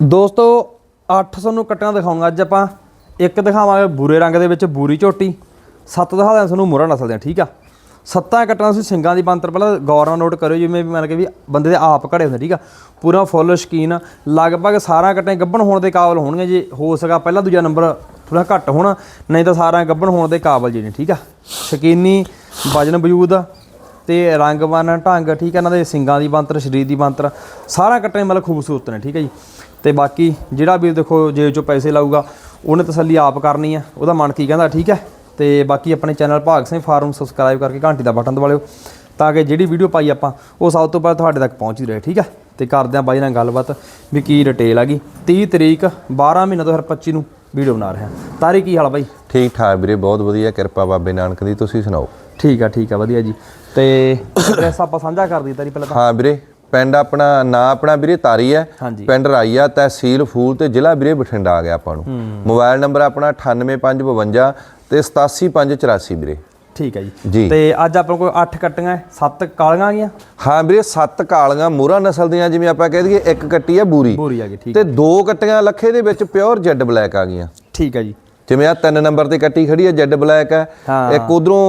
ਦੋਸਤੋ 800 ਨੂੰ ਕੱਟਣਾ ਦਿਖਾਉਂਗਾ ਅੱਜ ਆਪਾਂ ਇੱਕ ਦਿਖਾਵਾਂਗੇ ਬੂਰੇ ਰੰਗ ਦੇ ਵਿੱਚ ਬੂਰੀ ਝੋਟੀ। ਸੱਤ ਦਿਖਾ ਦਿਆਂ ਤੁਹਾਨੂੰ ਮੁਰਾ ਨਸਲ ਦੇ ਠੀਕ ਆ? ਸੱਤਾਂ ਕੱਟਣਾ ਤੁਸੀਂ ਸਿੰਗਾਂ ਦੀ ਬੰਤਰ ਪਹਿਲਾਂ ਗੌਰ ਨਾਲ ਨੋਟ ਕਰਿਓ, ਜਿਵੇਂ ਵੀ ਮੰਨ ਕੇ ਵੀ ਬੰਦੇ ਦੇ ਆਪ ਘੜੇ ਹੁੰਦੇ, ਠੀਕ ਆ? ਪੂਰਾ ਫੁੱਲ ਸ਼ਕੀਨ। ਲਗਭਗ ਸਾਰਾ ਕੱਟੇ ਗੱਭਣ ਹੋਣ ਦੇ ਕਾਬਲ ਹੋਣਗੇ ਜੇ ਹੋ ਸਕਾ ਪਹਿਲਾ ਦੂਜਾ ਨੰਬਰ ਥੋੜਾ ਘੱਟ ਹੋਣਾ, ਨਹੀਂ ਤਾਂ ਸਾਰਾ ਗੱਭਣ ਹੋਣ ਦੇ ਕਾਬਲ ਜੀ ਨੇ, ਠੀਕ ਆ? ਸ਼ਕੀਨੀ, ਵਜਨ ਵਜੂਦ ਤੇ ਰੰਗ ਬਨ ਢੰਗ, ਠੀਕ ਹੈ ਇਹਨਾਂ ਦੇ ਸਿੰਗਾਂ ਦੀ ਬੰਤਰ ਸਰੀਰ ਦੀ ਬੰਤਰ ਸਾਰਾ ਕੱਟੇ ਮਤਲਬ ਖੂਬਸੂਰਤ ਨੇ, ਠੀਕ ਹੈ ਜੀ? ਤੇ ਬਾਕੀ ਜਿਹੜਾ ਵੀ ਦੇਖੋ ਜੇ ਚੋਂ ਪੈਸੇ ਲਾਊਗਾ ਉਹਨੇ ਤਸੱਲੀ ਆਪ ਕਰਨੀ ਆ। ਉਹਦਾ ਮਨ ਕੀ ਕਹਿੰਦਾ ਠੀਕ ਹੈ? ਤੇ ਬਾਕੀ ਆਪਣੇ ਚੈਨਲ ਭਾਗ ਸਿੰਘ ਫਾਰਮ ਸਬਸਕ੍ਰਾਈਬ ਕਰਕੇ ਘੰਟੀ ਦਾ ਬਟਨ ਦਬਾ ਲਿਓ ਤਾਂ ਕਿ ਜਿਹੜੀ ਵੀਡੀਓ ਪਾਈ ਆਪਾਂ ਉਹ ਸਭ ਤੋਂ ਪਹਿਲਾਂ ਤੁਹਾਡੇ ਤੱਕ ਪਹੁੰਚਦੀ ਰਹੇ ਠੀਕ ਹੈ? ਤੇ ਕਰਦੇ ਆ ਬਾਈ ਨਾਲ ਗੱਲਬਾਤ ਵੀ ਕੀ ਡਿਟੇਲ ਹੈਗੀ 30 ਤਰੀਕ 12 ਮਹੀਨਾ 2025 ਨੂੰ ਵੀਡੀਓ ਬਣਾ ਰਹੇ ਤਾਰੀ ਕੀ ਹਾਲ ਆ ਬਾਈ? ਠੀਕ ਠਾਕ ਵੀਰੇ ਬਹੁਤ ਵਧੀਆ। ਕਿਰਪਾ ਬਾਬੇ ਨਾਨਕ ਦੀ ਤੁਸੀਂ ਸੁਣਾਓ? ਠੀਕ ਆ ਠੀਕ ਆ ਵਧੀਆ ਜੀ। ਤੇ ਐਡਰੈਸ ਆਪਾਂ ਸਾਂਝਾ ਕਰ ਦਈਏ ਤਾਰੀ ਪਹਿਲਾਂ ਤਾਂ। ਹਾਂ ਵੀਰੇ ਪਿੰਡ ਆਪਣਾ ਨਾਂ ਆਪਣਾ ਵੀਰੇ ਤਾਰੀ ਹੈ। ਪਿੰਡ ਰਾਈਆ ਤਹਿਸੀਲ ਫੂਲ ਤੇ ਜ਼ਿਲ੍ਹਾ ਵੀਰੇ ਬਠਿੰਡਾ ਆ ਗਿਆ ਆਪਾਂ ਨੂੰ। ਮੋਬਾਈਲ ਨੰਬਰ ਆਪਣਾ 98552 ਤੇ 87584 ਵੀਰੇ। ਠੀਕ ਹੈ ਜੀ। ਤੇ ਅੱਜ ਆਪਾਂ ਕੋਲ 8 ਕੱਟੀਆਂ 7 ਕਾਲੀਆਂ ਆ ਗਈਆਂ? ਹਾਂ ਵੀਰੇ ਸੱਤ ਕਾਲੀਆਂ ਮੋਹਰਾ ਨਸਲ ਦੀਆਂ ਜਿਵੇਂ ਆਪਾਂ ਕਹਿ ਦਈਏ ਇੱਕ ਕੱਟੀ ਹੈ ਬੂਰੀ। ਬੋਰੀ ਆ ਗਈ ਠੀਕ ਤੇ ਦੋ ਕੱਟੀਆਂ ਲੱਖੇ ਦੇ ਵਿੱਚ ਪਿਓਰ ਜੈਡ ਬਲੈਕ ਆ ਗਈਆਂ। ਠੀਕ ਹੈ ਜੀ। ਜਿਵੇਂ ਆ ਤਿੰਨ ਨੰਬਰ ਤੇ ਕੱਟੀ ਖੜੀ ਹੈ ਜੈਡ ਬਲੈਕ ਹੈ। ਇੱਕ ਉਧਰੋਂ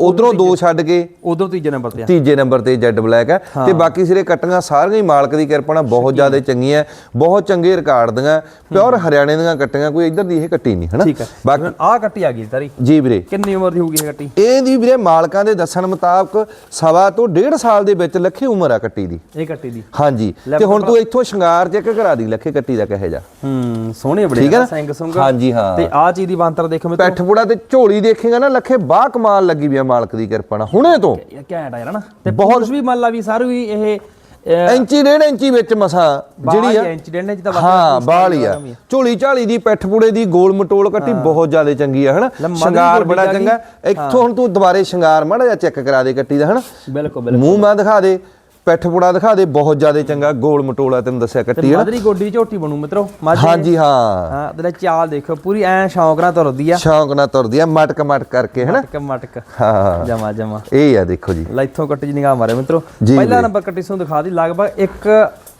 ਉਧਰੋਂ ਦੋ ਛੱਡ ਕੇ ਉਧਰੋਂ ਤੀਜੇ ਨੰਬਰ ਤੇ ਆ। ਤੀਜੇ ਨੰਬਰ ਤੇ ਜੈਡ ਬਲੈਕ ਹੈ। ਤੇ ਬਾਕੀ ਸਿਰੇ ਕੱਟੀਆਂ ਸਾਰੀਆਂ ਹੀ ਮਾਲਕ ਦੀ ਕਿਰਪਾ ਨਾਲ ਬਹੁਤ ਜ਼ਿਆਦਾ ਚੰਗੀਆਂ ਬਹੁਤ ਚੰਗੇ ਰਿਕਾਰਡ ਦੀਆਂ ਪਿਓਰ ਹਰਿਆਣੇ ਦੀਆਂ ਕੱਟੀਆਂ ਕੋਈ ਇੱਧਰ ਦੀ ਇਹ ਕੱਟੀ ਨਹੀਂ ਹਨਾ? ਬਾਕੀ ਆਹ ਕੱਟੀ ਆ ਗਈ ਤਾਰੀ ਜੀ ਵੀਰੇ। ਕਿੰਨੀ ਉਮਰ ਦੀ ਹੋਊਗੀ ਇਹ ਕੱਟੀ? ਇਹਦੀ ਵੀਰੇ ਮਾਲਕਾਂ ਦੇ ਦੱਸਣ ਮੁਤਾਬਕ ਸਵਾ ਤੋਂ ਡੇਢ ਸਾਲ ਦੇ ਵਿੱਚ ਲੱਖੇ ਉਮਰ ਆ ਕੱਟੀ ਦੀ। ਇਹ ਕੱਟੀ ਦੀ। ਹਾਂਜੀ। ਤੇ ਹੁਣ ਤੂੰ ਇੱਥੋਂ ਸ਼ਿੰਗਾਰ ਚੈੱਕ ਕਰਾ ਦੀ ਲੱਖੇ ਕੱਟੀ ਦਾ ਕਹੇ ਜਾ। ਹੂੰ ਸੋਹਣੀ ਬੜੀ? ਸਿੰਘ ਸੁੰਗ। ਹਾਂਜੀ, ਹਾਂ। ਤੇ ਆਹ ਚੀਜ਼ ਦੀ ਬੰਤਰ ਦੇਖੋ ਮੈਂ ਪੈਠ ਪੁੜਾ ਤੇ ਝੋਲੀ ਦੇਖੇਗਾ ਨਾ ਲੱਖੇ ਬਾਹ ਕਮਾਲ ਲੱਗੀ ਵੀ ਆ ਮਾਲਕ ਦੀ ਕਿਰਪਾ ਨਾਲ। ਹੁਣੇ ਤੋਂ। ਘੈਂਟ ਆ ਯਾਰ ਨਾ। ਤੇ ਬਹੁਤ ਵੀ ਮੰਨ ਲਾ ਵੀ ਸਾਰੀ ਵੀ ਇਹ ਇੰਚੀ ਡੇਢ ਇੰਚੀ ਵਿੱਚ ਮਸਾ ਜਿਹੜੀ ਆ। ਇੰਸੀਡੈਂਟ ਚ ਤਾਂ ਹਾਂ ਬਾਲ ਹੀ ਆ। ਝੋਲੀ ਝਾਲੀ ਦੀ ਪਿੱਠ ਪੁੜੇ ਦੀ ਗੋਲ ਮਟੋਲ ਕੱਟੀ ਬਹੁਤ ਜ਼ਿਆਦਾ ਚੰਗੀ ਆ ਹਨਾ? ਸ਼ਿੰਗਾਰ ਬੜਾ। ਚੰਗਾ। ਇੱਥੋਂ ਹੁਣ ਤੂੰ ਦੁਬਾਰੇ ਸ਼ਿੰਗਾਰ ਮਾੜਾ ਜਿਹਾ ਚੈੱਕ ਕਰਾ ਦੇ ਕੱਟੀ ਦਾ ਹਨਾ? ਬਿਲਕੁਲ ਬਿਲਕੁਲ। ਮੂੰਹ ਮਾਂ ਦਿਖਾ ਦੇ। ਪਿੱਠ ਪੁੜਾ ਦਿਖਾ ਦੇ ਬਹੁਤ ਜ਼ਿਆਦਾ ਚੰਗਾ ਗੋਲ ਮਟੋਲਾ ਤੈਨੂੰ ਦੱਸਿਆ ਕੱਟੀ ਨਾ। ਮਦਰੀ ਗੋਡੀ ਝੋਟੀ ਬਣੂ ਮਿੱਤਰੋ ਮਾਝੇ ਹਾਂਜੀ ਹਾਂ। ਹਾਂ ਤੇ ਚਾਲ ਦੇਖੋ ਪੂਰੀ ਐ ਸ਼ੌਂਕ ਨਾਲ ਤੁਰਦੀ ਆ। ਸ਼ੌਂਕ ਨਾਲ ਤੁਰਦੀ ਆ ਮਟਕ ਮਟਕ ਕਰਕੇ ਹਨਾ ਮਟਕ ਮਟਕ। ਹਾਂ। ਜਮਾ ਜਮਾ। ਇਹ ਆ ਦੇਖੋ ਜੀ। ਲੈ ਇੱਥੋਂ ਕੱਟੀ ਜੀ ਨਿਗਾਹ ਮਾਰੇ ਮਿੱਤਰੋ। ਜੀ ਪਹਿਲਾ। ਨੰਬਰ ਕੱਟੀ ਸਾਨੂੰ ਦਿਖਾ ਦੀ ਲਗਭਗ ਇੱਕ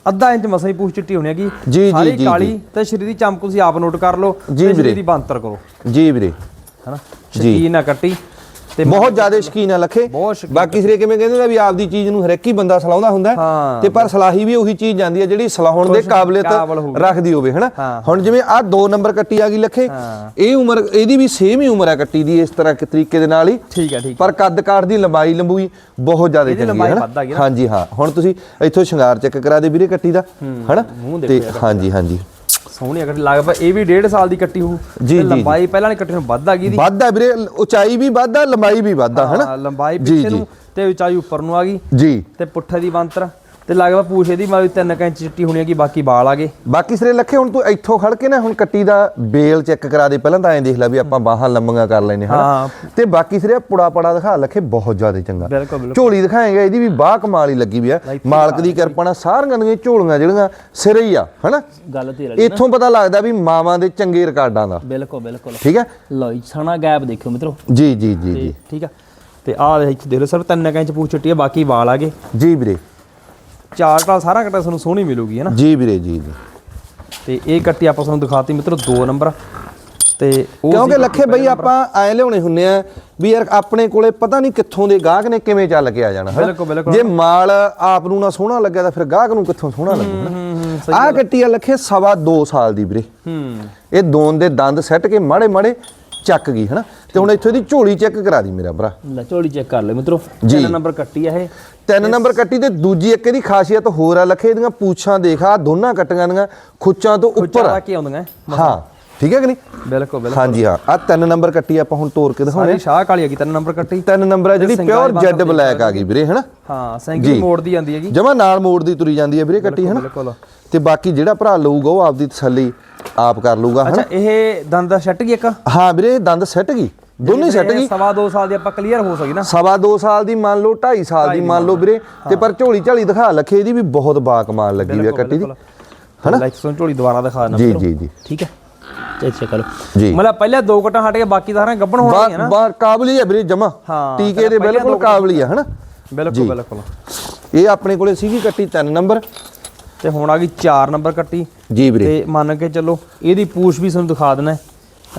ਅੱਧਾ ਇੰਚ ਮਸਾਂ ਹੀ ਪੂਛ ਚਿੱਟੀ ਹੋਣੀ ਹੈਗੀ। ਜੀ, ਸਾਰੀ ਜੀ, ਕਾਲੀ ਤੇ ਸ਼ਰੀਰ ਦੀ ਚਮਕ ਤੁਸੀਂ ਆਪ ਨੋਟ ਕਰ ਲਓ ਜੀ ਤੇ। ਸ਼ਰੀਰ ਦੀ ਬੰਤਰ ਕਰੋ। ਜੀ ਵੀਰੇ। ਹਨਾ ਸ਼ਕੀਨ ਨਾ ਕੱਟੀ। ਤੇ ਬਹੁਤ ਜ਼ਿਆਦਾ ਸ਼ਕੀਨ ਆ ਲੱਖੇ। ਬਾਕੀ ਸਿਰੇ ਕਿਵੇਂ ਕਹਿੰਦੇ ਨੇ ਵੀ ਆਪਦੀ ਚੀਜ਼ ਨੂੰ ਹਰੇਕ ਬੰਦਾ ਸਲਾਉਂਦਾ ਹੁੰਦਾ। ਤੇ ਪਰ ਸਲਾਹੀ ਵੀ ਉਹੀ ਚੀਜ਼ ਜਾਂਦੀ ਹੈ ਜਿਹੜੀ ਸਲਾਹੁਣ ਦੇ ਕਾਬਲੀਅਤ। ਰੱਖਦੀ ਹੋਵੇ ਹਨਾ। ਹੁਣ ਜਿਵੇਂ ਆਹ ਦੋ ਨੰਬਰ ਕੱਟੀ ਆ ਗਈ ਲੱਖੇ। ਇਹ ਉਮਰ ਇਹਦੀ ਵੀ ਸੇਮ ਹੀ ਉਮਰ ਆ ਕੱਟੀ ਦੀ ਇਸ ਤਰ੍ਹਾਂ ਕਿ ਤਰੀਕੇ ਦੇ ਨਾਲ ਹੀ। ਠੀਕ ਹੈ ਠੀਕ ਪਰ ਕੱਦ ਕਾਠ ਦੀ ਲੰਬਾਈ ਲੰਬੂਈ ਬਹੁਤ ਜ਼ਿਆਦਾ ਚੰਗੀ ਹੈ ਆ। ਹਾਂਜੀ ਹਾਂ। ਹੁਣ ਤੁਸੀਂ ਇੱਥੋਂ ਸ਼ਿੰਗਾਰ ਚੈੱਕ ਕਰਾ ਦੇ ਵੀਰੇ ਕੱਟੀ ਦਾ ਹਨਾ? ਤੇ ਹਾਂਜੀ ਹਾਂਜੀ। ਸੋਹਣੀ ਕੱਟੀ ਲਗਭਗ ਇਹ ਵੀ 1.5 ਸਾਲ ਦੀ ਕੱਟੀ ਹੋਊ ਜੀ, ਜੀ, ਲੰਬਾਈ ਪਹਿਲਾਂ ਵਾਲੀ ਕੱਟੀ ਨੂੰ ਵੱਧ ਆ ਗਈ ਦੀ। ਵੱਧ ਆ ਵੀਰੇ ਉਚਾਈ ਵੀ ਵੱਧ ਆ ਲੰਬਾਈ ਵੀ ਵੱਧ ਆ ਹਨਾ? ਹਾਂ, ਲੰਬਾਈ ਪਿੱਛੇ। ਨੂੰ ਤੇ ਉਚਾਈ ਉੱਪਰ ਨੂੰ ਆ ਗਈ। ਜੀ। ਤੇ ਪੁੱਠੇ ਦੀ ਬੰਤਰ ਤੇ ਲਗਭਗ ਪੂਛ ਇਹਦੀ ਮਾਰੀ 3 ਇੰਚ ਚਿੱਟੀ ਹੋਣੀ ਹੈਗੀ ਬਾਕੀ ਵਾਲ ਆ ਗਏ। ਬਾਕੀ ਸਿਰੇ ਲੱਖੇ ਹੁਣ ਤੂੰ ਇੱਥੋਂ ਖੜ ਕੇ ਨਾ ਹੁਣ ਕੱਟੀ ਦਾ ਬੇਲ ਚੈੱਕ ਕਰਾ ਦੇ ਪਹਿਲਾਂ ਤਾਂ ਐਂ ਦੇਖ ਲੈ ਵੀ ਆਪਾਂ ਬਾਹਾਂ ਲੰਮੀਆਂ ਕਰ ਲੈਨੇ ਹਾਂ। ਤੇ ਬਾਕੀ ਸਿਰੇ ਪੁੜਾ ਪੜਾ ਦਿਖਾ ਲੱਖੇ ਬਹੁਤ ਜ਼ਿਆਦਾ ਚੰਗਾ। ਬਿਲਕੁਲ ਬਿਲਕੁਲ। ਝੋਲੀ ਦਿਖਾਏਗਾ ਇਹਦੀ ਵੀ ਬਾਹ ਕਮਾਲ ਹੀ ਲੱਗੀ ਵੀ ਆ। ਮਾਲਕ ਦੀ ਕਿਰਪਾ ਨਾਲ ਸਾਰੀਆਂ ਦੀਆਂ ਝੋਲੀਆਂ ਜਿਹੜੀਆਂ ਸਿਰੇ ਹੀ ਆ ਹਨਾ? ਗੱਲ ਤੇ ਇੱਥੋਂ ਪਤਾ ਲੱਗਦਾ ਵੀ ਮਾਵਾਂ ਦੇ ਚੰਗੇ ਰਿਕਾਰਡਾਂ ਦਾ। ਬਿਲਕੁਲ ਬਿਲਕੁਲ। ਠੀਕ ਹੈ ਲਓ ਜੀ ਸਣਾ ਗੈਪ ਦੇਖਿਓ ਮਿੱਤਰੋ। ਜੀ ਜੀ ਜੀ ਜੀ। ਠੀਕ ਆ। ਤੇ ਆਹ ਦੇਖ ਇੱਥੇ ਦੇਖ ਲਓ 3 ਇੰਚ ਪੂਛ ਚਿੱਟੀ ਆ ਬਾਕੀ ਵਾਲ ਆ ਗਏ। ਜੀ ਵੀਰੇ। ਚਾਰ ਟਾਲ ਸਾਰਾ ਕੱਟਾ ਤੁਹਾਨੂੰ ਸੋਹਣੀ ਮਿਲੂਗੀ ਹੈ ਨਾ? ਜੀ ਵੀਰੇ ਜੀ ਜੀ। ਤੇ ਇਹ ਕੱਟੀ ਆਪਾਂ ਤੁਹਾਨੂੰ ਦਿਖਾਤੀ ਮਿੱਤਰੋ 2 ਨੰਬਰ। ਤੇ ਉਹ ਕਿਉਂਕਿ ਲੱਖੇ ਬਈ ਆਪਾਂ ਐ ਲਿਆਉਣੇ ਹੁੰਨੇ ਆ ਵੀ ਯਾਰ ਆਪਣੇ ਕੋਲੇ ਪਤਾ ਨਹੀਂ ਕਿੱਥੋਂ ਦੇ ਗਾਹਕ ਨੇ ਕਿਵੇਂ ਚੱਲ ਕੇ ਆ ਜਾਣਾ। ਜੇ ਮਾਲ ਆਪ ਨੂੰ ਨਾ ਸੋਹਣਾ ਲੱਗਿਆ ਤਾਂ ਫਿਰ ਗਾਹਕ ਨੂੰ ਕਿੱਥੋਂ ਸੋਹਣਾ ਲੱਗੂ ਹੂੰ ਆਹ ਕੱਟੀ ਆ ਲੱਖੇ ਸਵਾ 2 ਸਾਲ ਦੀ ਵੀਰੇ। ਹੂੰ। ਇਹ ਦੋਨ ਦੇ ਦੰਦ ਸੱਟ ਕੇ ਮਾੜੇ ਮਾੜੇ ਚੱਕ ਗਈ ਹਨਾ? ਤੇ ਹੁਣ ਇੱਥੋਂ ਦੀ ਝੋਲੀ ਚੈੱਕ ਕਰਾ ਦੀ ਮੇਰਾ ਭਰਾ। ਲੈ ਝੋਲੀ ਚੈੱਕ ਕਰ ਲਓ ਮਿੱਤਰੋ। 3 ਨੰਬਰ ਕੱਟੀ ਆ ਇਹ। ਤਿੰਨ ਨੰਬਰ ਕੱਟੀ ਤੇ ਦੂਜੀ ਇੱਕ ਇਹਦੀ ਖਾਸੀਅਤ ਹੋਰ ਆ ਲੱਖੇ ਇਹਦੀਆਂ ਪੂਛਾਂ ਦੇਖ ਆ ਦੋਨਾਂ ਕੱਟੀਆਂ ਦੀਆਂ ਖੁੱਚਾਂ ਤੋਂ ਉੱਪਰ ਆ। ਕੇ ਆਉਂਦੀਆਂ ਹਾਂ ਠੀਕ ਹੈ ਕਿ ਨਹੀਂ? ਬਿਲਕੁਲ ਬਿਲਕੁਲ। ਹਾਂਜੀ ਹਾਂ ਆ ਤਿੰਨ ਨੰਬਰ ਕੱਟੀ ਆਪਾਂ ਹੁਣ ਤੋੜ ਕੇ ਦਿਖਾਉਣੇ ਸਾਰੀ ਸ਼ਾਹ ਕਾਲੀ ਹੈਗੀ 3 ਨੰਬਰ ਕੱਟੀ। ਤਿੰਨ ਨੰਬਰ ਆ ਜਿਹੜੀ ਪਿਓਰ ਜੈਡ ਬਲੈਕ ਆ ਗਈ ਵੀਰੇ ਹਨਾ? ਹਾਂ ਸਿੰਗਲ ਮੋੜ ਦੀ ਜਾਂਦੀ ਹੈਗੀ। ਜਮਾ ਨਾਲ ਮੋੜ ਦੀ ਤੁਰੀ ਜਾਂਦੀ ਹੈ ਵੀਰੇ ਕੱਟੀ ਹਨਾ? ਬਿਲਕੁਲ। ਤੇ ਬਾਕੀ ਜਿਹੜਾ ਭਰਾ ਲਊਗਾ ਉਹ ਆਪਦੀ ਤਸੱਲੀ ਆਪ ਕਰ ਲਊਗਾ ਹਨਾ? ਅੱਛਾ ਇਹ ਦੰਦ ਛੱਟ ਗਈ ਇੱਕ? ਹਾਂ ਵੀਰੇ ਦੰਦ ਸੈੱਟ ਗਈ। ਦੋਨੇ ਸੈੱਟ ਗਈ। ਸਵਾ 2 ਸਾਲ ਦੀ ਆਪਾਂ ਕਲੀਅਰ ਹੋ ਸਕੀ ਨਾ। ਸਵਾ 2 ਸਾਲ ਦੀ ਮੰਨ ਲਓ 2.5 ਸਾਲ ਦੀ ਮੰਨ ਲਓ ਵੀਰੇ। ਤੇ ਪਰ ਝੋਲੀ ਝਾਲੀ ਦਿਖਾ ਲਖੇ ਇਹਦੀ ਵੀ ਬਹੁਤ ਬਾ ਕਮਾਲ ਲੱਗੀ ਵੀ ਆ ਕੱਟੀ ਦੀ। ਹਨਾ? ਲਾਈਕ ਸੁਣ ਝੋਲੀ ਦੁਬਾਰਾ ਦਿਖਾ ਦੇਣਾ ਜੀ। ਜੀ ਜੀ। ਠੀਕ ਹੈ? ਚੈੱਕ ਕਰੋ। ਜੀ। ਮਤਲਬ ਪਹਿਲੇ ਦੋ ਕਟਾਂ ਹਟ ਕੇ ਬਾਕੀ ਸਾਰਿਆਂ ਗੱਬਣ ਹੋਣਗੀਆਂ ਬਾ ਨਾ। ਬਾ ਕਾਬਲੀ ਹੈ ਵੀਰੇ ਜਮਾ। ਹਾਂ, ਟੀਕੇ ਦੇ ਬਿਲਕੁਲ ਕਾਬਲੀ ਹੈ ਹਨਾ? ਬਿਲਕੁਲ ਬਿਲਕੁਲ। ਇਹ ਆਪਣੇ ਕੋਲੇ ਸੀਗੀ ਕੱਟੀ 3 ਨੰਬਰ। ਤੇ ਹੁਣ ਆ ਗਈ 4 ਨੰਬਰ ਕੱਟੀ। ਜੀ ਵੀਰੇ। ਤੇ ਮੰਨ ਕੇ ਚੱਲੋ ਇਹਦੀ ਪੂਛ ਵੀ ਤੁਹਾਨੂੰ ਦਿਖਾ ਦੇਣਾ ਹੈ।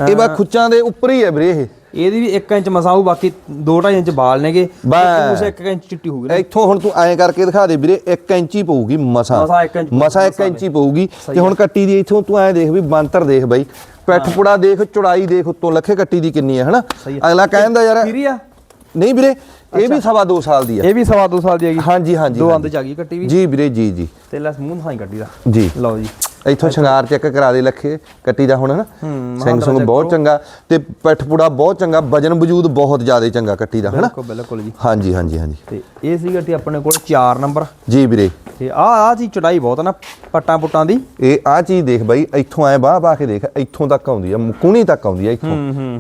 ਇਹ ਬਾ ਖੁੱਚਾਂ ਦੇ ਉੱਪਰ ਹੀ ਹੈ ਵੀਰੇ ਇਹ। ਇਹਦੀ ਵੀ 1 ਇੰਚ ਮਸਾਊ ਬਾਕੀ 2.5 ਇੰਚ ਬਾਲ ਨੇਗੇ। ਬਸ। ਪੂਛ 1 ਇੰਚ ਚਿੱਟੀ ਹੋਊਗੀ। ਇੱਥੋਂ ਹੁਣ ਤੂੰ ਐਂ ਕਰਕੇ ਦਿਖਾ ਦੇ ਵੀਰੇ 1 ਇੰਚੀ ਪਊਗੀ ਮਸਾ। ਮਸਾਂ ਇੱਕ ਇੰਚ ਮਸਾ 1 ਇੰਚੀ ਪਊਗੀ। ਤੇ ਹੁਣ ਕੱਟੀ ਦੀ ਇੱਥੋਂ ਤੂੰ ਐਂ ਦੇਖ ਵੀ ਬੰਤਰ ਦੇਖ ਬਾਈ। ਪੈਠ ਪੁੜਾ ਦੇਖ ਚੌੜਾਈ ਦੇਖ ਉੱਤੋਂ ਲੱਖੇ ਕੱਟੀ ਦੀ ਕਿੰਨੀ ਹੈ ਹਨਾ? ਅਗਲਾ ਕਹਿੰਦਾ ਯਾਰ ਨਹੀਂ ਵੀਰੇ ਇਹ ਵੀ ਸਵਾ 2 ਸਾਲ ਦੀ ਹੈ ਇਹ ਵੀ ਸਵਾ ਦੋ ਸਾਲ ਦੀ ਹੈਗੀ। ਹਾਂਜੀ ਹਾਂਜੀ ਦੋ। ਅੰਦ ਚ ਆ ਗਈ ਕੱਟੀ ਵੀ। ਜੀ ਵੀਰੇ ਜੀ ਜੀ। ਤੇ ਲੈ ਮੂੰਹ ਥਾਈ ਕੱਟੀ ਦਾ। ਜੀ। ਲਓ ਜੀ। ਇੱਥੋਂ ਸ਼ਿੰਗਾਰ ਚੈੱਕ ਕਰਾ ਦੇ ਲੱਖੇ ਕੱਟੀ ਦਾ ਹੁਣ ਹਨਾ? ਸਿੰਘ ਸੁੰਗ ਬਹੁਤ ਚੰਗਾ ਤੇ ਪੈਠ ਪੁੜਾ ਬਹੁਤ ਚੰਗਾ ਵਜਨ ਵਜੂਦ ਬਹੁਤ ਜ਼ਿਆਦਾ ਚੰਗਾ ਕੱਟੀ ਦਾ ਹਨਾ? ਬਿਲਕੁਲ ਬਿਲਕੁਲ ਜੀ। ਹਾਂਜੀ ਹਾਂਜੀ ਹਾਂਜੀ। ਤੇ ਇਹ ਸੀ ਗੱਟੀ ਆਪਣੇ ਕੋਲ 4 ਨੰਬਰ। ਜੀ ਵੀਰੇ। ਤੇ ਆ ਆ ਜੀ ਚੜਾਈ ਬਹੁਤ ਨਾ ਪੱਟਾਂ ਪੁੱਟਾਂ ਦੀ। ਇਹ ਆ ਚੀਜ਼ ਦੇਖ ਬਾਈ ਇੱਥੋਂ ਐ ਬਾਹ ਪਾ ਕੇ ਦੇਖ ਇੱਥੋਂ ਤੱਕ ਆਉਂਦੀ ਆ ਕੁਣੀ ਤੱਕ ਆਉਂਦੀ ਆ ਇੱਥੋਂ।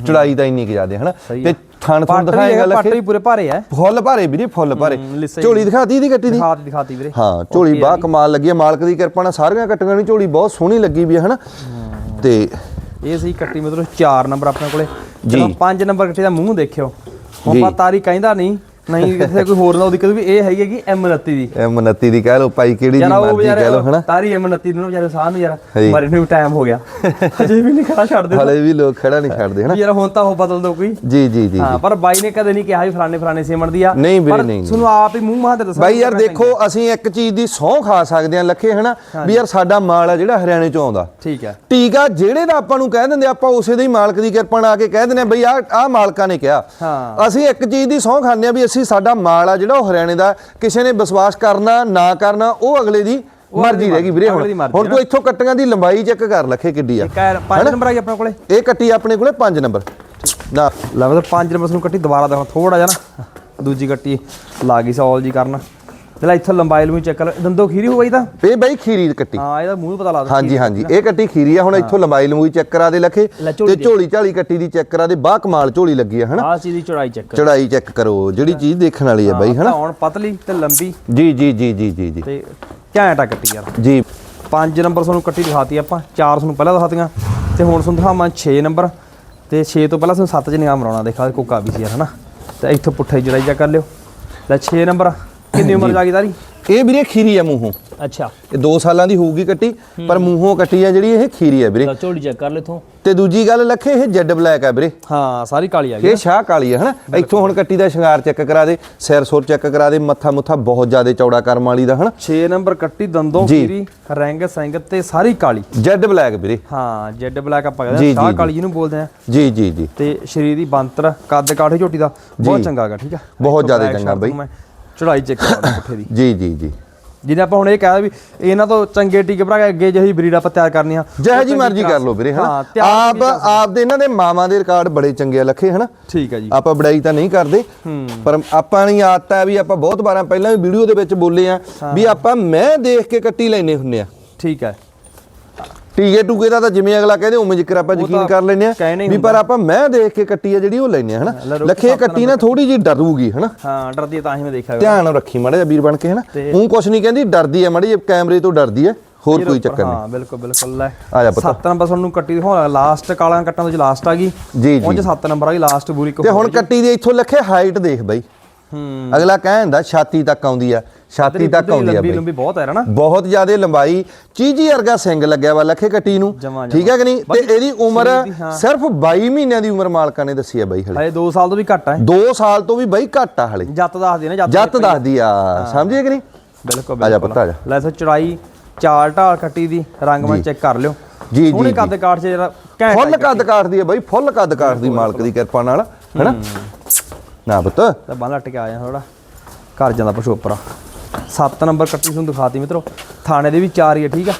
ਚੜਾਈ ਤਾਂ ਇੰਨੀ ਕਿ ਜ਼ਿਆਦੇ ਹਨਾ? ਤੇ ਥਣ ਥਣ ਪੱਟ ਦਿਖਾਏਗਾ ਪੱਟ ਲੱਖੇ ਵੀ ਪੂਰੇ ਭਾਰੇ ਆ। ਫੁੱਲ ਭਾਰੇ ਵੀਰੇ ਫੁੱਲ ਭਾਰੇ। ਝੋਲੀ ਦਿਖਾਤੀ ਇਹਦੀ ਕੱਟੀ ਦੀ? ਦਿਖਾਤੀ ਦਿਖਾਤੀ ਵੀਰੇ। ਹਾਂ ਝੋਲੀ ਬਾਹ ਕਮਾਲ ਲੱਗੀ ਆ। ਮਾਲਕ ਦੀ ਕਿਰਪਾ ਨਾਲ ਸਾਰੀਆਂ ਕੱਟੀਆਂ ਦੀ ਝੋਲੀ ਬਹੁਤ ਸੋਹਣੀ ਲੱਗੀ ਵੀ ਹੈ ਹਨਾ? ਤੇ ਇਹ ਸੀ ਕੱਟੀ ਮਤਲਬ 4 ਨੰਬਰ ਆਪਣੇ ਕੋਲੇ। ਜੀ। ਜਦੋਂ 5 ਨੰਬਰ ਕੱਟੀ ਦਾ ਮੂੰਹ ਦੇਖਿਓ। ਹੁਣ। ਪਾ ਤਾਰੀ ਕਹਿੰਦਾ ਨਹੀਂ। ਨਹੀਂ ਕਿਤੇ ਕੋਈ ਹੋਰ ਨਾ ਉਹਦੀ ਕਦੇ ਵੀ ਇਹ ਹੈਗੀ ਹੈਗੀ M29 ਦੀ। ਇਹ 29 ਦੀ ਕਹਿ ਲਓ ਭਾਈ ਕਿਹੜੀ ਦੀ ਮਰਜ਼ੀ ਕਹਿ ਲਓ ਹਨਾ? ਤਾਰੀ M29 ਨੂੰ ਵਿਚਾਰੇ ਸਾਹ ਨੂੰ ਯਾਰ। ਮਰੇ ਨੂੰ ਟਾਈਮ ਹੋ ਗਿਆ। ਅਜੇ ਵੀ ਨਹੀਂ ਖੜਾ ਛੱਡ ਦੇ। ਹਲੇ ਵੀ ਲੋਕ ਖੜਾ ਨਹੀਂ ਛੱਡਦੇ ਹਨਾ? ਯਾਰ ਹੁਣ ਤਾਂ ਉਹ ਬਦਲ ਦੋ ਕੋਈ। ਜੀ ਜੀ ਜੀ ਹਾਂ ਪਰ ਬਾਈ ਨੇ ਕਦੇ ਨਹੀਂ ਕਿਹਾ ਵੀ ਫਲਾਣੇ ਫਲਾਣੇ ਸੀਮਣ ਦੀ ਆ। ਨਹੀਂ ਵੀਰੇ, ਨਹੀਂ। ਤੁਹਾਨੂੰ ਆਪ ਹੀ ਮੂੰਹ ਮਾਹ ਤੇ ਬਾਈ ਯਾਰ ਦੇਖੋ ਅਸੀਂ ਇੱਕ ਚੀਜ਼ ਦੀ ਸਹੁੰ ਖਾ ਸਕਦੇ ਹਾਂ ਲੱਖੇ ਹਨਾ? ਵੀ ਯਾਰ ਸਾਡਾ ਮਾਲ ਆ ਜਿਹੜਾ ਹਰਿਆਣੇ ਚੋਂ ਆਉਂਦਾ। ਠੀਕ ਹੈ ਟੀਕਾ ਜਿਹੜੇ ਦਾ ਆਪਾਂ ਨੂੰ ਕਹਿ ਦਿੰਦੇ ਆਪਾਂ ਉਸੇ ਦੇ ਹੀ ਮਾਲਕ ਦੀ ਕਿਰਪਾ ਨਾਲ ਆ ਕੇ ਕਹਿ ਦਿੰਦੇ ਆ ਬਈ ਆ ਆ ਮਾਲਕਾਂ ਨੇ ਕਿਹਾ। ਹਾਂ। ਅਸੀਂ ਇੱਕ ਚੀਜ਼ ਦੀ ਸਹੁੰ ਖਾਂਦੇ ਆ ਵੀ ਅਸੀਂ ਸਾਡਾ ਮਾਲ ਆ ਜਿਹੜਾ ਉਹ ਹਰਿਆਣੇ ਦਾ ਕਿਸੇ ਨੇ ਵਿਸ਼ਵਾਸ ਕਰਨਾ ਨਾ ਕਰਨਾ ਉਹ ਅਗਲੇ ਦੀ ਮਰਜ਼ੀ ਰਹੇਗੀ ਵੀਰੇ ਅਗਲੇ ਹੁਣ ਹੁਣ ਤੂੰ ਇੱਥੋਂ ਕੱਟੀਆਂ ਦੀ ਲੰਬਾਈ ਚੈੱਕ ਕਰ ਲੱਖੇ ਕਿੱਡੀ ਆ। 5 ਨੰਬਰ ਆ ਗਿਆ ਆਪਣੇ ਕੋਲੇ। ਇਹ ਕੱਟੀ ਆਪਣੇ ਕੋਲੇ 5 ਨੰਬਰ। ਨਾ। ਲੱਗਦਾ 5 ਨੰਬਰ ਨੂੰ ਕੱਟੀ ਦੁਬਾਰਾ ਦੇਖੋ ਥੋੜਾ ਜਿਹਾ ਨਾ। ਦੂਜੀ ਕੱਟੀ ਲਾ ਗਈ ਸੌਲ ਜੀ ਕਰਨ। ਜਿਹੜਾ ਇੱਥੋਂ ਲੰਬਾਈ ਲੰਮੀ ਚੱਕ ਲੈ। ਦੰਦੋ ਖੀਰੀ ਹੋ ਗਈ ਤਾਂ? ਇਹ ਬਾਈ ਖੀਰੀ ਕੱਟੀ। ਹਾਂ ਇਹਦਾ ਮੂੰਹ ਪਤਾ ਲੱਗਦਾ ਹਾਂਜੀ ਹਾਂਜੀ ਇਹ ਕੱਟੀ ਖੀਰੀ ਆ ਹੁਣ ਇੱਥੋਂ ਲੰਬਾਈ ਲੰਬੂਈ ਚੈੱਕ ਕਰਾ ਦੇ ਲੱਖੇ ਤੇ ਝੋਲੀ ਝਾਲੀ ਕੱਟੀ ਦੀ ਚੈੱਕ ਕਰਾ ਦੇ ਬਾਹ ਕਮਾਲ ਝੋਲੀ ਲੱਗੀ ਆ ਹਨਾ? ਆਹ ਚੀਜ਼ ਦੀ ਚੜਾਈ ਚੱਕ ਚੜਾਈ ਚੈੱਕ ਕਰੋ ਜਿਹੜੀ ਚੀਜ਼ ਦੇਖਣ ਵਾਲੀ ਆ ਬਾਈ ਹਨਾ? ਹੁਣ ਪਤਲੀ ਤੇ ਲੰਬੀ। ਜੀ ਜੀ ਜੀ ਜੀ ਜੀ ਜੀ। ਤੇ ਘੈਂਟ ਆ ਕੱਟੀ ਯਾਰ। ਜੀ। 5 ਨੰਬਰ ਤੁਹਾਨੂੰ ਕੱਟੀ ਦਿਖਾਤੀ ਆਪਾਂ 4 ਤੁਹਾਨੂੰ ਪਹਿਲਾਂ ਦਿਖਾਤੀਆਂ। ਤੇ ਹੁਣ ਤੁਹਾਨੂੰ ਦਿਖਾਵਾਂ 6 ਨੰਬਰ। ਤੇ 6 ਤੋਂ ਪਹਿਲਾਂ ਤੁਹਾਨੂੰ 7 ਚ ਨਿਗਾਹ ਮਰਾਉਣਾ ਦੇਖਾ ਕੋਕਾ ਵੀ ਸੀ ਯਾਰ ਹਨਾ? ਤੇ ਇੱਥੋਂ ਪੁੱਠਾ ਜੜਾਈ ਜਾ ਕਰ ਲਿਓ। ਲੈ 6 ਨੰਬਰ ਕਿੰਨੀ ਉਮਰ ਜਾ ਗਈ ਤਾਰੀ? ਇਹ ਵੀਰੇ ਖੀਰੀ ਆ ਮੂੰਹੋਂ। ਅੱਛਾ। ਇਹ 2 ਸਾਲਾਂ ਦੀ ਹੋਊਗੀ ਕੱਟੀ ਪਰ ਮੂੰਹੋਂ ਕੱਟੀ ਆ ਜਿਹੜੀ ਇਹ ਖੀਰੀ ਆ ਵੀਰੇ। ਝੋਲੀ ਚੈੱਕ ਕਰ ਲੈ ਇਥੋਂ ਤੇ ਦੂਜੀ ਗੱਲ ਲੱਖੇ ਇਹ ਜੈਡ ਬਲੈਕ ਆ ਵੀਰੇ। ਹਾਂ ਸਾਰੀ ਕਾਲੀ ਆ ਗਈ ਇਹ ਸ਼ਾਹ ਕਾਲੀ ਆ ਹਨਾ? ਇੱਥੋਂ ਹੁਣ ਕੱਟੀ ਦਾ ਸ਼ਿੰਗਾਰ ਚੈੱਕ ਕਰਾ ਦੇ ਸਿਰ ਸੁਰ ਚੈੱਕ ਕਰਾ ਦੇ ਮੱਥਾ ਮੁੱਥਾ ਬਹੁਤ ਜ਼ਿਆਦਾ ਚੌੜਾ ਕਰਮ ਵਾਲੀ ਦਾ ਹਨਾ? 6 ਨੰਬਰ ਕੱਟੀ ਦੰਦੋਂ। ਖੀਰੀ ਰੰਗ ਸਿੰਘ ਤੇ ਸਾਰੀ ਕਾਲੀ। ਜੈਡ ਬਲੈਕ ਵੀਰੇ। ਹਾਂ ਜੈਡ ਬਲੈਕ ਆਪਾਂ ਕਹਿੰਦੇ ਸ਼ਾਹ। ਕਾਲੀ ਜਿਹਨੂੰ ਬੋਲਦੇ ਆ। ਜੀ ਜੀ ਜੀ। ਤੇ ਸ਼ਰੀਰ ਦੀ ਬੰਤਰ ਕੱਦ ਕਾਠ ਝੋਟੀ ਦਾ ਬਹੁਤ। ਚੰਗਾ ਹੈਗਾ ਠੀਕ ਆ? ਬਹੁਤ ਜ਼ਿਆਦਾ ਚੰਗਾ ਬਈ। ਚੜਾਈ ਚੈੱਕ ਕਰਾਉਣਾ ਪੁੱਠੇ ਦੀ। ਜੀ ਜੀ ਜੀ। ਜਿਹਨੇ ਆਪਾਂ ਹੁਣ ਇਹ ਕਹਿਆ ਵੀ ਇਹਨਾਂ ਤੋਂ ਚੰਗੇ ਟੀਕੇ ਭਰਾ ਕੇ ਅੱਗੇ ਜਿਹੀ ਬਰੀਡ ਆਪਾਂ ਤਿਆਰ ਕਰਨੀ ਆ ਜਿਹੋ ਜੀ ਮਰਜ਼ੀ ਕਰ ਲਓ ਵੀਰੇ ਹਾਂ, ਆਪ। ਆਪ ਦੇ ਇਹਨਾਂ ਦੇ ਮਾਵਾਂ ਦੇ ਰਿਕਾਰਡ ਬੜੇ ਚੰਗੇ ਆ ਲੱਖੇ ਹਨਾ? ਠੀਕ ਹੈ ਜੀ। ਆਪਾਂ ਬੜਾਈ ਤਾਂ ਨਹੀਂ ਕਰਦੇ ਪਰ ਆਪਾਂ ਨਹੀਂ ਆਦਤ ਹੈ ਵੀ ਆਪਾਂ ਬਹੁਤ ਵਾਰਾਂ ਪਹਿਲਾਂ ਵੀ ਵੀਡੀਓ ਦੇ ਵਿੱਚ ਬੋਲੇ ਆ ਵੀ ਆਪਾਂ ਮੈਂ ਦੇਖ ਕੇ ਕੱਟੀ ਲੈਨੇ ਹੁੰਨੇ ਆ। ਠੀਕ ਹੈ ਟੀਕੇ ਟੂਕੇ ਦਾ ਤਾਂ ਜਿਵੇਂ ਅਗਲਾ ਕਹਿੰਦੇ ਉਵੇਂ ਜ਼ਿਕਰ ਆਪਾਂ ਯਕੀਨ ਕਰ ਲੈਨੇ ਆ ਹੀ ਵੀ ਪਰ ਆਪਾਂ ਮੈਂ ਦੇਖ ਕੇ ਕੱਟੀ ਆ ਜਿਹੜੀ ਉਹ ਲੈਨੇ ਆ ਹਨਾ? ਲੱਖੇ ਕੱਟੀ ਨਾ ਥੋੜੀ ਜੀ ਡਰੂਗੀ ਹਨਾ? ਹਾਂ ਡਰਦੀ ਹੈ ਤਾਂ ਹੀ ਮੈਂ ਦੇਖਿਆ ਧਿਆਨ ਰੱਖੀ ਮਾੜਾ ਜਿਹਾ ਵੀਰ ਬਣ ਕੇ ਹਨਾ? ਉਹ ਕੁਛ ਨਹੀਂ ਕਹਿੰਦੀ ਡਰਦੀ ਆ ਮਾੜੀ ਕੈਮਰੇ ਤੋਂ ਡਰਦੀ ਆ ਹੋਰ ਕੋਈ ਚੱਕਰ ਨਹੀਂ। ਹਾਂ ਬਿਲਕੁਲ ਬਿਲਕੁਲ ਲੈ। ਆ ਜਾ ਪੁੱਤ। 7 ਨੰਬਰ ਤੁਹਾਨੂੰ ਕੱਟੀ ਦਿਖਾਉਣਾ ਲਾਸਟ ਕਾਲਾਂ ਕੱਟਾਂ ਤੋਂ ਲਾਸਟ ਆ ਗਈ। ਜੀ ਜੀ। ਉਹ 7 ਨੰਬਰ ਆ ਗਈ ਲਾਸਟ ਬੂਰੀ ਕੋ ਤੇ ਹੁਣ ਕੱਟੀ ਦੀ ਇੱਥੋਂ ਲੱਖੇ ਹਾਈਟ ਦੇਖ ਬਾਈ। ਹੂੰ। ਅਗਲਾ ਕਹਿੰਦਾ ਛਾਤੀ ਤੱਕ ਆਉਂਦੀ ਆ। ਛਾਤੀ ਤੱਕ ਆਉਂਦੀ ਆ ਬਾਈ। ਲੰਬੀ ਬਹੁਤ ਹੈ ਨਾ। ਬਹੁਤ ਜ਼ਿਆਦਾ ਲੰਬਾਈ ਚੀਜੀ ਵਰਗਾ ਸਿੰਘ ਲੱਗਿਆ ਵਾ ਲੱਖੇ ਕੱਟੀ ਨੂੰ। ਠੀਕ ਹੈ ਕਿ ਨਹੀਂ? ਤੇ ਇਹਦੀ ਉਮਰ ਹਾਂ। ਸਿਰਫ 22 ਮਹੀਨਿਆਂ ਦੀ ਉਮਰ ਮਾਲਕਾਂ ਨੇ ਦੱਸੀ ਆ ਬਾਈ ਹਲੇ। ਹਲੇ 2 ਸਾਲ ਤੋਂ ਵੀ ਘੱਟ ਹੈ 2 ਸਾਲ ਤੋਂ ਵੀ ਬਾਈ ਘੱਟ ਆ ਹਲੇ। ਜੱਤ ਦੱਸਦੀ ਨੇ ਜੱਤ ਦੱਸਦੀ ਆ। ਸਮਝੇ ਕਿ ਨਹੀਂ? ਬਿਲਕੁਲ ਆ ਜਾ ਬਿਲਕੁਲ। ਪੁੱਤ, ਆ ਜਾ। ਲੈ ਸੋ ਚੜਾਈ ਚਾਲ ਢਾਲ ਕੱਟੀ ਦੀ ਰੰਗ ਮੈਂ ਚੈੱਕ ਕਰ ਲਿਓ। ਜੀ, ਸੋਹਣੇ ਜੀ, ਕੱਦ ਕਾਠ ਚ ਜਰਾ ਘੈਂਟ ਫੁੱਲ ਕੱਦ ਕਾਟਦੀ ਆ ਬਾਈ ਫੁੱਲ ਕੱਦ ਕਾਟਦੀ ਮਾਲਕ ਦੀ ਕਿਰਪਾ ਨਾਲ ਹੈਨਾ? ਨਾ ਪੁੱਤ। ਤਾਂ ਬੰਨ ਲੱਟ ਕੇ ਆਇਆ ਥੋੜਾ ਘਰ ਜਾਂਦਾ ਪਸ਼ੋਪਰਾ 7 ਨੰਬਰ ਕੱਟੀ ਤੁਹਾਨੂੰ ਦਿਖਾਤੀ ਮਿੱਤਰੋ। ਥਾਣੇ ਦੇ ਵੀ ਚਾਰ ਹੀ ਆ ਠੀਕ ਆ?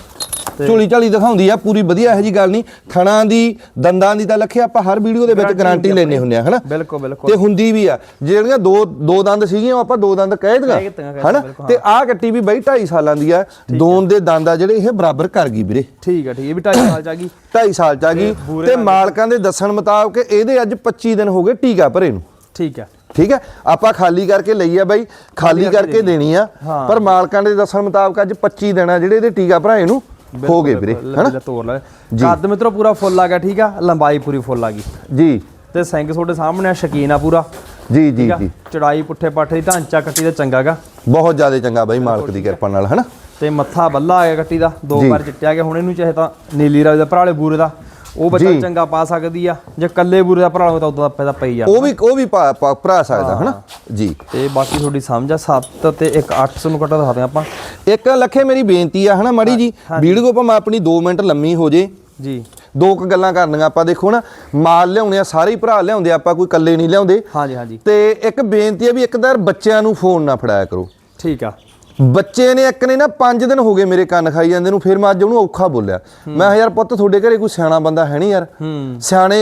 ਝੋਲੀ ਝਾਲੀ ਦਿਖਾਉਂਦੀ ਆ ਪੂਰੀ ਵਧੀਆ ਇਹੋ ਜੀ ਗੱਲ ਨਹੀਂ। ਥਣਾ ਦੀ ਦੰਦਾਂ ਦੀ ਤਾਂ ਲੱਖੇ ਆਪਾਂ ਹਰ ਵੀਡੀਓ ਦੇ ਵਿੱਚ ਗਾਰੰਟੀ ਲੈਨੇ ਹੁੰਨੇ ਆ ਹਨਾ? ਬਿਲਕੁਲ ਬਿਲਕੁਲ। ਤੇ ਹੁੰਦੀ ਵੀ ਆ। ਜਿਹੜੀਆਂ ਦੋ ਦੋ ਦੰਦ ਸੀਗੀਆਂ ਆਪਾਂ ਦੋ ਦੰਦ ਕਹਿ ਕਹਿ ਹਨਾ? ਤੇ ਆਹ ਕੱਟੀ ਵੀ ਬਾਈ 2.5 ਸਾਲਾਂ ਦੀ ਆ। ਦੋਨ ਦੇ ਦੰਦ ਆ ਜਿਹੜੇ ਇਹ ਬਰਾਬਰ ਕਰ ਗਈ ਵੀਰੇ। ਠੀਕ ਆ ਠੀਕ ਇਹ ਵੀ 2.5 ਸਾਲ ਚ ਆ ਗਈ। 2.5 ਸਾਲ ਚ ਆ ਗਈ। ਤੇ ਮਾਲਕਾਂ ਦੇ ਦੱਸਣ ਮੁਤਾਬਕ ਇਹਦੇ ਅੱਜ 25 ਦਿਨ ਹੋ ਗਏ ਟੀਕਾ ਭਰੇ ਨੂੰ। ਠੀਕ ਆ। ਠੀਕ ਹੈ? ਆਪਾਂ ਖਾਲੀ ਕਰਕੇ ਲਈ ਆ ਬਾਈ। ਖਾਲੀ ਕਰਕੇ ਦੇਣੀ ਆ। ਪਰ ਮਾਲਕਾਂ ਦੇ ਦੱਸਣ ਮੁਤਾਬਕ ਅੱਜ 25 ਦਿਨ ਆ ਜਿਹੜੇ ਇਹਦੇ ਟੀਕਾ ਭਰਾਏ ਨੂੰ। ਹੋ ਗਏ ਵੀਰੇ ਹਨਾ? ਤੋੜ ਲੈ। ਕੱਦ ਮਿੱਤਰੋ ਪੂਰਾ ਫੁੱਲ ਆ ਗਿਆ ਠੀਕ ਆ? ਲੰਬਾਈ ਪੂਰੀ ਫੁੱਲ ਆ ਗਈ। ਜੀ। ਤੇ ਸਿੰਘ ਤੁਹਾਡੇ ਸਾਹਮਣੇ ਆ, ਸ਼ਕੀਨ ਆ ਪੂਰਾ। ਜੀ ਜੀ ਜੀ। ਚੜਾਈ ਪੁੱਠੇ ਪਾਠੇ ਦੀ ਢਾਂਚਾ ਕੱਟੀ ਦਾ ਚੰਗਾਗਾ ਬਹੁਤ ਜ਼ਿਆਦਾ ਚੰਗਾ ਬਾਈ ਮਾਲਕ ਦੀ ਕਿਰਪਾ ਨਾਲ ਹਨਾ? ਤੇ ਮੱਥਾ ਬੱਲਾ ਆ ਗਿਆ ਕੱਟੀ ਦਾ। ਦੋ। ਵਾਰ ਚਿੱਟਿਆ ਗਿਆ ਹੁਣ ਇਹਨੂੰ ਚਾਹੇ ਤਾਂ ਨੀਲੀ ਰਾਜ ਦਾ ਭਰਾਲੇ ਬੂਰੇ ਦਾ। ਉਹ ਬੱਚਾ। ਚੰਗਾ ਪਾ ਸਕਦੀ ਆ ਜੇ ਕੱਲੇ ਬੂਰੇ ਦਾ ਭਰਾਲੇ ਤਾਂ ਉਦੋਂ ਦਾ ਪੈਦਾ ਪਈ ਜਾ ਉਹ ਵੀ ਉਹ ਵੀ ਭਰਾ ਸਕਦਾ ਹਨਾ? ਜੀ। ਤੇ ਬਾਕੀ ਤੁਹਾਡੀ ਸਮਝ ਆ 7 ਤੇ ਇੱਕ 800 ਨੂੰ ਕੱਟਾ ਦਿਖਾਦੇ ਆਪਾਂ। ਇੱਕ ਲੱਖੇ ਮੇਰੀ ਬੇਨਤੀ ਆ ਹਨਾ ਮਾੜੀ ਜੀ? ਵੀਡੀਓ ਭਾਵੇਂ ਆਪਣੀ 2 ਮਿੰਟ ਲੰਮੀ ਹੋ ਜੇ। ਜੀ। ਦੋ ਕੁ ਗੱਲਾਂ ਕਰਨੀਆਂ ਆਪਾਂ ਦੇਖੋ ਨਾ ਮਾਲ ਲਿਆਉਣੇ ਆ ਸਾਰੇ ਹੀ ਭਰਾ ਲਿਆਉਂਦੇ ਆ, ਆਪਾਂ ਕੋਈ ਇਕੱਲੇ ਨਹੀਂ ਲਿਆਉਂਦੇ। ਹਾਂਜੀ ਹਾਂਜੀ। ਤੇ ਇੱਕ ਬੇਨਤੀ ਹੈ ਵੀ ਇੱਕ ਦਰ ਬੱਚਿਆਂ ਨੂੰ ਫੋਨ ਨਾ ਫੜਾਇਆ ਕਰੋ। ਠੀਕ ਆ। ਬੱਚੇ ਨੇ ਇੱਕ ਨੇ ਨਾ 5 ਦਿਨ ਹੋ ਗਏ ਮੇਰੇ ਕੰਨ ਖਾਈ ਜਾਂਦੇ ਨੂੰ ਫਿਰ ਮੈਂ ਅੱਜ ਉਹਨੂੰ ਔਖਾ ਬੋਲਿਆ। ਮੈਂ ਕਿਹਾ ਯਾਰ ਪੁੱਤ ਤੁਹਾਡੇ ਘਰੇ ਕੋਈ ਸਿਆਣਾ ਬੰਦਾ ਹੈ ਨਹੀਂ ਯਾਰ? ਸਿਆਣੇ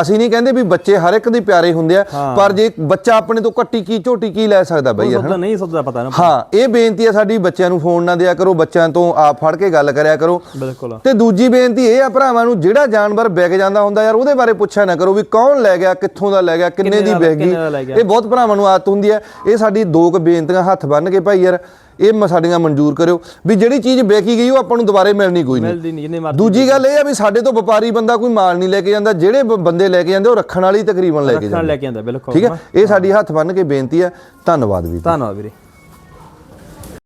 ਅਸੀਂ ਨਹੀਂ ਕਹਿੰਦੇ ਵੀ ਬੱਚੇ ਹਰ ਇੱਕ ਦੇ ਪਿਆਰੇ ਹੁੰਦੇ ਆ। ਪਰ ਜੇ ਬੱਚਾ ਆਪਣੇ ਤੋਂ ਕੱਟੀ ਕੀ ਝੋਟੀ ਕੀ ਲੈ ਸਕਦਾ ਬਈ ਯਾਰ ਨਹੀਂ ਸੌਦਾ ਪਤਾ ਨਾ ਹਾਂ ਇਹ ਬੇਨਤੀ ਹੈ ਸਾਡੀ ਬੱਚਿਆਂ ਨੂੰ ਫੋਨ ਨਾ ਦਿਆ ਕਰੋ ਬੱਚਿਆਂ ਤੋਂ ਆਪ ਫੜ ਕੇ ਗੱਲ ਕਰਿਆ ਕਰੋ। ਬਿਲਕੁਲ। ਤੇ ਦੂਜੀ ਬੇਨਤੀ ਇਹ ਆ ਭਰਾਵਾਂ ਨੂੰ ਜਿਹੜਾ ਜਾਨਵਰ ਵਿਕ ਜਾਂਦਾ ਹੁੰਦਾ ਯਾਰ ਉਹਦੇ ਬਾਰੇ ਪੁੱਛਿਆ ਨਾ ਕਰੋ ਵੀ ਕੌਣ ਲੈ ਗਿਆ ਕਿੱਥੋਂ ਦਾ ਲੈ ਗਿਆ ਕਿੰਨੇ ਦੀ ਵਿਕ ਗਈ। ਇਹ ਬਹੁਤ ਭਰਾਵਾਂ ਨੂੰ ਆਦਤ ਹੁੰਦੀ ਹੈ। ਇਹ ਸਾਡੀ ਦੋ ਕੁ ਬੇਨਤੀਆਂ ਹੱਥ ਬੰਨ ਕੇ ਭਾਈ ਯਾਰ ਇਹ ਮ- ਸਾਡੀਆਂ ਮਨਜ਼ੂਰ ਕਰਿਓ। ਵੀ ਜਿਹੜੀ ਚੀਜ਼ ਵੇਖੀ ਗਈ ਉਹ ਆਪਾਂ ਨੂੰ ਦੁਬਾਰੇ ਮਿਲਣੀ ਕੋਈ ਨਹੀਂ। ਮਿਲਦੀ ਨਹੀਂ ਜਿੰਨੇ ਮਰਜ਼ੀ ਦੂਜੀ ਗੱਲ ਇਹ ਆ ਵੀ ਸਾਡੇ ਤੋਂ ਵਪਾਰੀ ਬੰਦਾ ਕੋਈ ਮਾਲ ਨਹੀਂ ਲੈ ਕੇ ਜਾਂਦਾ। ਜਿਹੜੇ ਬੰਦੇ ਲੈ ਕੇ ਜਾਂਦੇ ਉਹ ਰੱਖਣ ਵਾਲੀ ਤਕਰੀਬਨ ਲੈ ਕੇ ਰੱਖਣ ਜਾਂਦੇ। ਲੈ ਕੇ ਆਂਦਾ ਬਿਲਕੁਲ। ਠੀਕ ਹੈ? ਇਹ ਸਾਡੀ ਹੱਥ ਬੰਨ ਕੇ ਬੇਨਤੀ ਹੈ। ਧੰਨਵਾਦ ਵੀ ਧੰਨਵਾਦ ਵੀਰੇ।